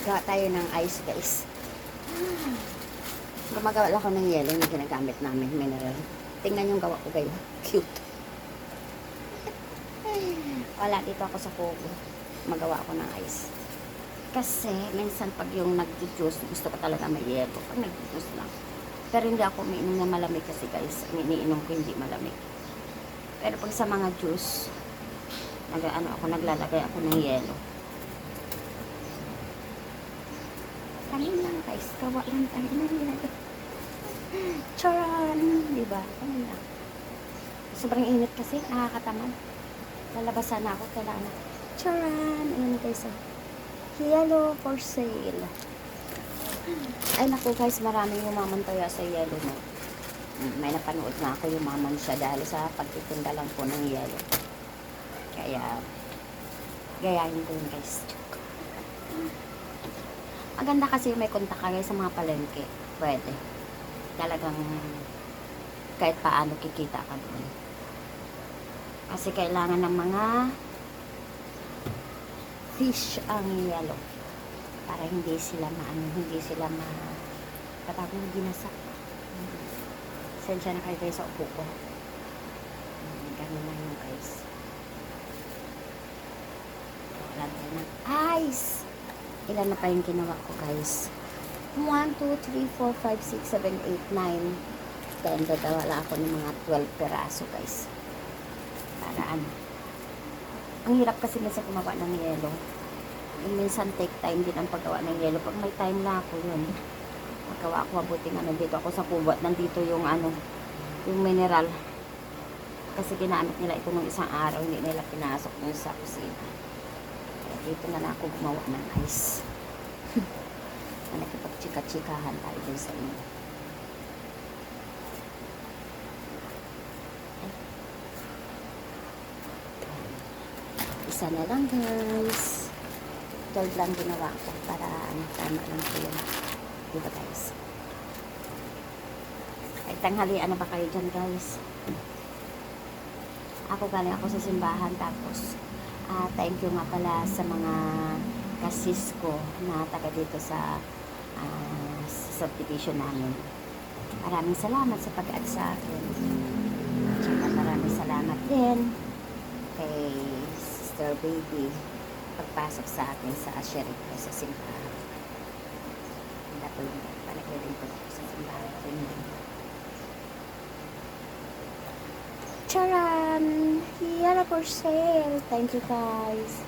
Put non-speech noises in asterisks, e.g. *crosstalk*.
Gawa tayo ng ice, guys. Gumagawa ako ng yelo na ginagamit namin, mineral. Tingnan yung gawa ko kayo. Cute. Wala dito ako sa kubo. Magawa ako ng ice. Kasi, minsan pag yung nag-juice, gusto ko talaga may yelo. Pag nag-juice lang. Pero hindi ako umiinom na malamig kasi guys. Ang iniinom ko hindi malamig. Pero pag sa mga juice, nag, ano ako, naglalagay ako ng yelo. Kanin lang guys, kawa lang tayo ng yelo. Charan! Diba? Kanin lang. Sobrang init kasi, nakakatamad. Lalabas sana ako, kailangan na. Charan! Ayan guys, oh. Yellow for sale. Ay naku guys, maraming umamantaya sa yellow mo. May napanood na ako yumaman siya dahil sa pagtitinda lang po ng yellow. Kaya, gayahin ko yun guys. Maganda kasi may kontak ka guys sa mga palengke. Pwede. Talagang kahit paano kikita ka doon. Kasi kailangan ng mga fish ang yellow para hindi sila maano, hindi sila ma katawag ng ginasa. Hmm. Sensya na kayo guys sa upo ko. Hmm, Ganun na yun guys. Wala tayo ng ice. Ilan na pa yung ginawa ko guys? 1, 2, 3, 4, 5, 6, 7, 8, 9. Then, dadawala ako ng mga 12 peraso guys. Para ano. Ang hirap kasi minsan gumawa ng yelo. Yung minsan take time din ang paggawa ng yelo. Pag may time na ako yun, magawa ako mabuti nga nandito ako sa kubo at nandito yung ano, yung mineral. Kasi ginamit nila ito nung isang araw, hindi nila pinasok dun sa kusina. Dito na lang ako gumawa ng ice. *laughs* na nakipagchika-chikahan tayo dun sa inyo. Isa na lang guys. Gold lang ginawa ko para ano, tama lang po yun. Diba guys? Ay tanghalian na ba kayo dyan guys? Ako galing ako sa simbahan tapos ah, thank you nga pala sa mga kasis ko na taga dito sa ah, sa subdivision namin. Maraming salamat sa pag-add sa akin. Tsaka maraming salamat din kay Sister Baby pagpasok sa akin sa Asherit ko sa simbahan. Wala po yung panagirin ko sa simbahan ko Charan! Yellow for sale! Thank you guys!